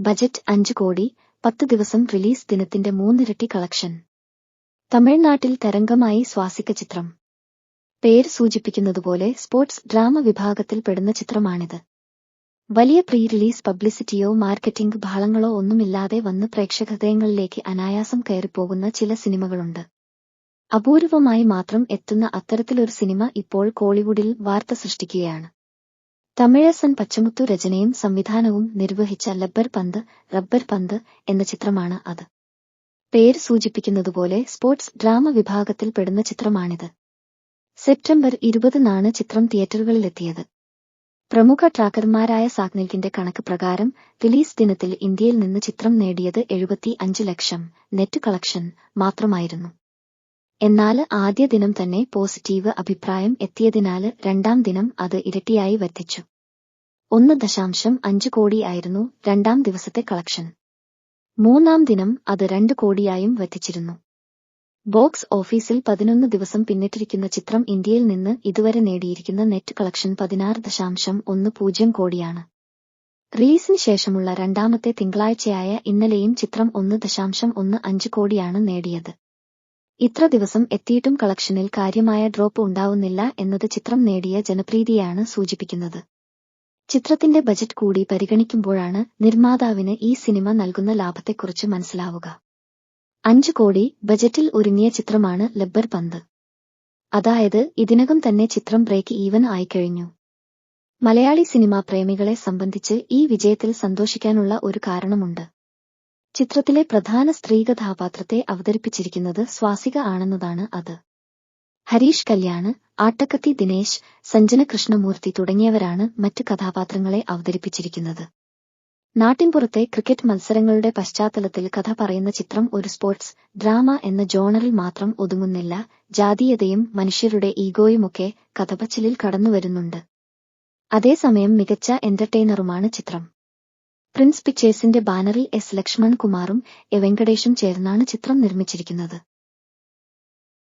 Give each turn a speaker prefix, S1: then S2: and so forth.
S1: Budget അഞ്ചു കോടി പത്ത് ദിവസം റിലീസ് ദിനത്തിന്റെ മൂന്നിരട്ടി കളക്ഷൻ. തമിഴ്നാട്ടിൽ തരംഗമായി സ്വാസിക്ക ചിത്രം. പേര് സൂചിപ്പിക്കുന്നതുപോലെ സ്പോർട്സ് ഡ്രാമ വിഭാഗത്തിൽ പെടുന്ന ചിത്രമാണിത്. വലിയ പ്രീ റിലീസ് പബ്ലിസിറ്റിയോ മാർക്കറ്റിംഗ് ബഹളങ്ങളോ ഒന്നുമില്ലാതെ വന്ന് പ്രേക്ഷകഹൃദയങ്ങളിലേക്ക് അനായാസം കയറിപ്പോകുന്ന ചില സിനിമകളുണ്ട്. അപൂർവമായി മാത്രം എത്തുന്ന അത്തരത്തിലൊരു സിനിമ ഇപ്പോൾ കോളിവുഡിൽ വാർത്ത സൃഷ്ടിക്കുകയാണ്. തമിഴസൻ പച്ചമുത്തു രചനയും സംവിധാനവും നിർവഹിച്ച ലബ്ബർ പന്ത് റബ്ബർ പന്ത് എന്ന ചിത്രമാണ് അത്. പേര് സൂചിപ്പിക്കുന്നതുപോലെ സ്പോർട്സ് ഡ്രാമ വിഭാഗത്തിൽ പെടുന്ന ചിത്രമാണിത്. സെപ്റ്റംബർ ഇരുപതിനാണ് ചിത്രം തിയേറ്ററുകളിലെത്തിയത്. പ്രമുഖ ട്രാക്കർമാരായ സാഗ്നിക്കിന്റെ കണക്ക് പ്രകാരം റിലീസ് ദിനത്തിൽ ഇന്ത്യയിൽ നിന്ന് ചിത്രം നേടിയത് എഴുപത്തി അഞ്ച് ലക്ഷം നെറ്റ് കളക്ഷൻ മാത്രമായിരുന്നു. എന്നാൽ ആദ്യ ദിനം തന്നെ പോസിറ്റീവ് അഭിപ്രായം എത്തിയതിനാൽ രണ്ടാം ദിനം അത് ഇരട്ടിയായി വർദ്ധിച്ചു. ഒന്ന് ദശാംശം അഞ്ച് കോടിയായിരുന്നു രണ്ടാം ദിവസത്തെ കളക്ഷൻ. മൂന്നാം ദിനം അത് രണ്ട് കോടിയായും വർദ്ധിച്ചിരുന്നു. ബോക്സ് ഓഫീസിൽ പതിനൊന്ന് ദിവസം പിന്നിട്ടിരിക്കുന്ന ചിത്രം ഇന്ത്യയിൽ നിന്ന് ഇതുവരെ നേടിയിരിക്കുന്ന നെറ്റ് കളക്ഷൻ പതിനാറ് ദശാംശം ഒന്ന് പൂജ്യം കോടിയാണ്. റിലീസിന് ശേഷമുള്ള രണ്ടാമത്തെ തിങ്കളാഴ്ചയായ ഇന്നലെയും ചിത്രം ഒന്ന് ദശാംശം ഒന്ന് അഞ്ച് കോടിയാണ് നേടിയത്. ഇത്ര ദിവസം എത്തിയിട്ടും കളക്ഷനിൽ കാര്യമായ ഡ്രോപ്പ് ഉണ്ടാവുന്നില്ല എന്നത് ചിത്രം നേടിയ ജനപ്രീതിയാണ് സൂചിപ്പിക്കുന്നത്. ചിത്രത്തിന്റെ ബജറ്റ് കൂടി പരിഗണിക്കുമ്പോഴാണ് നിർമ്മാതാവിന് ഈ സിനിമ നൽകുന്ന ലാഭത്തെക്കുറിച്ച് മനസ്സിലാവുക. അഞ്ചു കോടി ബജറ്റിൽ ഒരുങ്ങിയ ചിത്രമാണ് ലബ്ബർ പന്ത്. അതായത് ഇതിനകം തന്നെ ചിത്രം ബ്രേക്ക് ഈവൻ ആയിക്കഴിഞ്ഞു. മലയാളി സിനിമാ പ്രേമികളെ സംബന്ധിച്ച് ഈ വിജയത്തിൽ സന്തോഷിക്കാനുള്ള ഒരു കാരണമുണ്ട്. ചിത്രത്തിലെ പ്രധാന സ്ത്രീ കഥാപാത്രത്തെ അവതരിപ്പിച്ചിരിക്കുന്നത് സ്വാസിക ആണെന്നതാണ് അത്. ഹരീഷ് കല്യാണ് ആട്ടക്കത്തി ദിനേശ് സഞ്ജന കൃഷ്ണമൂർത്തി തുടങ്ങിയവരാണ് മറ്റ് കഥാപാത്രങ്ങളെ അവതരിപ്പിച്ചിരിക്കുന്നത്. നാട്ടിൻപുറത്തെ ക്രിക്കറ്റ് മത്സരങ്ങളുടെ പശ്ചാത്തലത്തിൽ കഥ പറയുന്ന ചിത്രം ഒരു സ്പോർട്സ് ഡ്രാമ എന്ന ജോണറിൽ മാത്രം ഒതുങ്ങുന്നില്ല ജാതീയതയും മനുഷ്യരുടെ ഈഗോയുമൊക്കെ കഥപച്ചിലിൽ കടന്നുവരുന്നുണ്ട്. അതേസമയം മികച്ച എന്റർടൈനറുമാണ് ചിത്രം. പ്രിൻസ് പിക്ചേഴ്സിന്റെ ബാനറിൽ എസ് ലക്ഷ്മൺ കുമാറും എ വെങ്കടേഷും ചേർന്നാണ് ചിത്രം നിർമ്മിച്ചിരിക്കുന്നത്.